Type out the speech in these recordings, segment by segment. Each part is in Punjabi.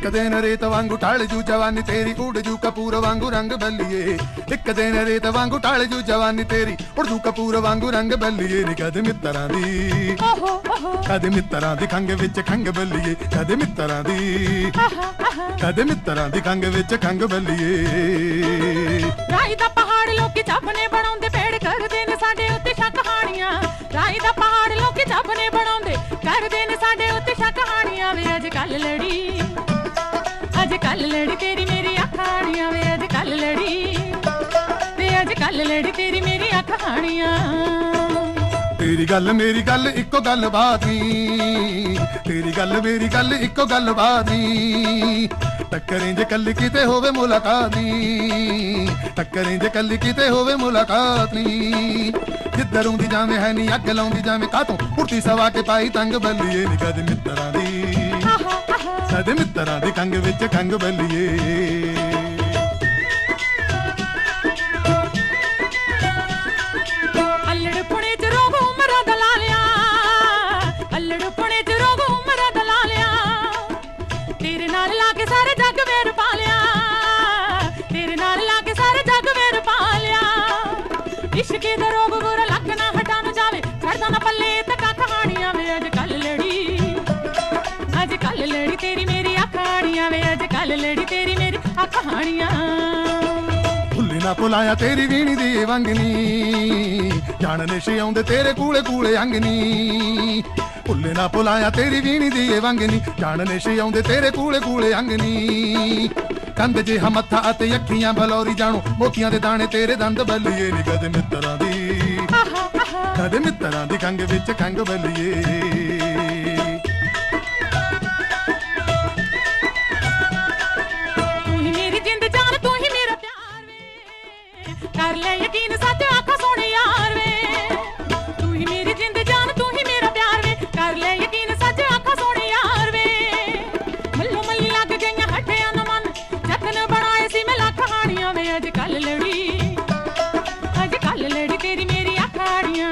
ਇੱਕ ਦਿਨ ਰੇਤ ਵਾਂਗੂ ਢਾਲ ਜੂ ਜਵਾਨੀ ਤੇਰੀ ਉੜ ਜੂ ਕਪੂਰ ਵਾਂਗੂ ਰੰਗ ਬੱਲੀਏ। ਇੱਕ ਦਿਨ ਰੇਤ ਵਾਂਗੂ ਢਾਲ ਜੂ ਜਵਾਨੀ ਤੇਰੀ ਉੜ ਜੂ ਕਪੂਰ ਵਾਂਗੂ ਰੰਗ ਬੱਲੀਏ। ਨੀ ਕਦੇ ਮਿੱਤਰਾਂ ਦੀ ਕਦੇ ਮਿੱਤਰਾਂ ਦੀ ਖੰਗ ਵਿੱਚ ਖੰਗ ਬੱਲੀਏ। ਕਦੇ ਮਿੱਤਰਾਂ ਦੀ ਆਹਾ ਆਹਾ। ਕਦੇ ਮਿੱਤਰਾਂ ਦੀ ਖੰਗ ਵਿੱਚ ਖੰਗ ਬੱਲੀਏ। ਰਾਈ ਦਾ ਪਹਾੜ ਲੋਕੀ ਚੱਪਨੇ ਕੱਲ ਲੜੀ ਤੇਰੀ ਮੇਰੀ ਅੱਖਾਣੀਆਂ ਵੇ ਅੱਜ ਕੱਲ ਲੜੀ ਵੇ ਅੱਜ ਕੱਲ ਲੜੀ ਤੇਰੀ ਮੇਰੀ ਅੱਖਾਣੀਆਂ ਤੇਰੀ ਗੱਲ ਮੇਰੀ ਗੱਲ ਇੱਕੋ ਗੱਲ ਬਾਤ ਤੇਰੀ ਗੱਲ ਮੇਰੀ ਗੱਲ ਇੱਕੋ ਗੱਲ ਬਾਤ ਟੱਕਰੇ ਜੇ ਕੱਲ ਕਿਤੇ ਹੋਵੇ ਮੁਲਾਕਾਤ ਨੀ ਟੱਕਰੇ ਜੇ ਕੱਲ ਕਿਤੇ ਹੋਵੇ ਮੁਲਾਕਾਤ ਨੀ ਜਿੱਧਰੋਂ ਦੀ ਜਾਵੇਂ ਹੈ ਨੀ ਅੱਗ ਲਾਉਂਦੀ ਜਾਵੇਂ ਕਾਤੋਂ ਪੁਰਤੀ ਸਵਾ ਕੇ ਪਾਈ ਤੰਗ ਬੱਲੀਏ ਨੀ ਕਦੇ ਮਿੱਤਰਾਂ ਦੀ ਉਹਨਾਂ ਦੇ ਮਿੱਤਰਾਂ ਦੀ ਕੰਗ ਵਿੱਚ ਕੰਗ ਬੱਲੀਏ। ਤੇਰੇ ਨਾਲ ਲਾ ਕੇ ਸਾਰੇ ਜੱਗ ਵੇਰ ਪਾ ਲਿਆ। ਕੱਲ ਲੜੀ ਤੇਰੀ ਮੇਰੀ ਅੱਖਾਣੀਆਂ ਭੁੱਲੇ ਨਾ ਭੁਲਾਇਆ ਤੇਰੀ ਵੀਣੀ ਦੀ ਵੰਗਨੀ। ਜਾਣ ਨਸ਼ੇ ਆਉਂਦੇ ਤੇਰੇ ਕੂਲੇ ਕੂਲੇ ਅੰਗਨੀ। ਭੁੱਲੇ ਨਾ ਭੁਲਾਇਆ ਤੇਰੀ ਵੀਣੀ ਦੀ ਵੰਗਨੀ। ਜਾਣ ਨਸ਼ੇ ਆਉਂਦੇ ਤੇਰੇ ਕੂਲੇ ਕੂਲੇ ਅੰਗਨੀ। ਕੰਧ ਜੇ ਹਮੱਥਾ ਅਤੇ ਅੱਖੀਆਂ ਬਲੌਰੀ ਜਾਣੋ। ਮੋਤੀਆਂ ਦੇ ਦਾਣੇ ਤੇਰੇ ਦੰਦ ਬੱਲੀਏ ਨੀ ਕਦੇ ਮਿੱਤਰਾਂ ਦੀ। ਕਦੇ ਮਿੱਤਰਾਂ ਦੀ ਖੰਗ ਵਿੱਚ ਖੰਗ ਬੱਲੀਏ।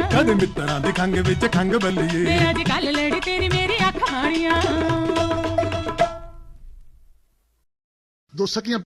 ਕਦੇ ਮਿੱਤਰਾਂ ਦੀ ਖੰਗ ਵਿੱਚ ਖੰਗ ਬੱਲੀਏ। ਵੇ ਅੱਜ ਕੱਲ ਲੜੀ ਤੇਰੀ ਮੇਰੀ ਅੱਖਾੜੀਆਂ ਦੋ ਸਕੀਆਂ